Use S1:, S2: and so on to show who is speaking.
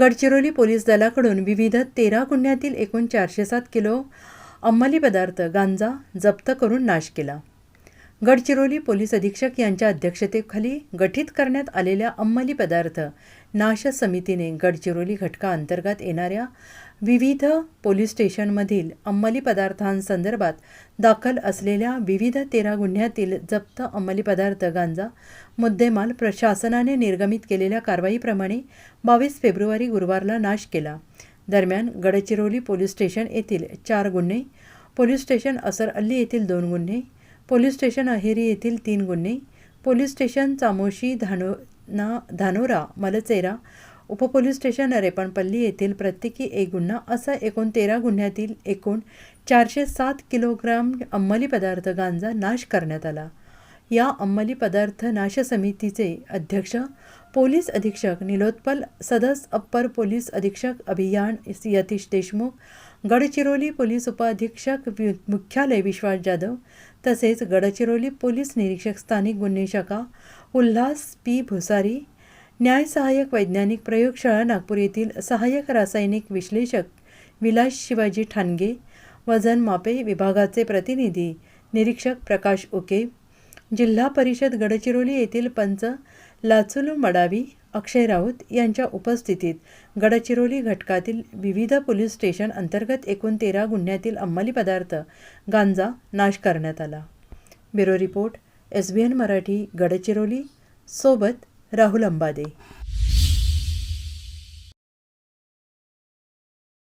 S1: Gadchiroli police दलाकडून विविध तेरा गुन्ह्यातील एकूण चारशे सात किलो अंमली पदार्थ गांजा जप्त करून नाश केला. गडचिरोली पोलीस अधीक्षक यांच्या अध्यक्षतेखाली गठीत करण्यात आलेल्या अंमली पदार्थ नाश समितीने गडचिरोली घटकाअंतर्गत येणाऱ्या विविध पोलीस स्टेशनमधील अंमली पदार्थांसंदर्भात दाखल असलेल्या विविध तेरा गुन्ह्यातील जप्त अंमली पदार्थ गांजा मुद्देमाल प्रशासनाने निर्गमित केलेल्या कारवाईप्रमाणे बावीस फेब्रुवारी गुरुवारला नाश केला. दरम्यान गडचिरोली पोलीस स्टेशन येथील चार गुन्हे पोलीस स्टेशन असर अल्ली येथील दोन गुन्हे पोलीस स्टेशन अहेरी येथील तीन गुन्हे. पोलीस स्टेशन चामोशी धानो ना धानोरा मलचेरा उपपोलीस स्टेशन रेपणपल्ली येथील प्रत्येकी एक गुन्हा. असा एकूण तेरा गुन्ह्यातील एकूण चारशे सात किलोग्राम अंमली पदार्थ गांजा नाश करण्यात आला. या अंमली पदार्थ नाश समितीचे अध्यक्ष पोलीस अधीक्षक निलोत्पल सदस अप्पर पोलीस अधीक्षक अभियान यतीश देशमुख गडचिरोली पोलीस उपअधीक्षक वि- मुख्यालय विश्वास जाधव तसेच गडचिरोली पोलीस निरीक्षक स्थानिक गुन्हे शाखा उल्हास पी. भुसारी न्याय सहाय्यक वैज्ञानिक प्रयोगशाळा नागपूर येथील सहाय्यक रासायनिक विश्लेषक विलास शिवाजी ठाणगे वजन मापे विभागाचे प्रतिनिधी निरीक्षक प्रकाश ओके जिल्हा परिषद गडचिरोली येथील पंच लाचुलू मडावी अक्षय राऊत यांच्या उपस्थितीत गडचिरोली घटकातील विविध पोलीस स्टेशन अंतर्गत एकूण तेरा गुन्ह्यातील अंमली पदार्थ गांजा नाश करण्यात आला. Bureau report S B N Marathi Gadchiroli सोबत राहुल अंबादे.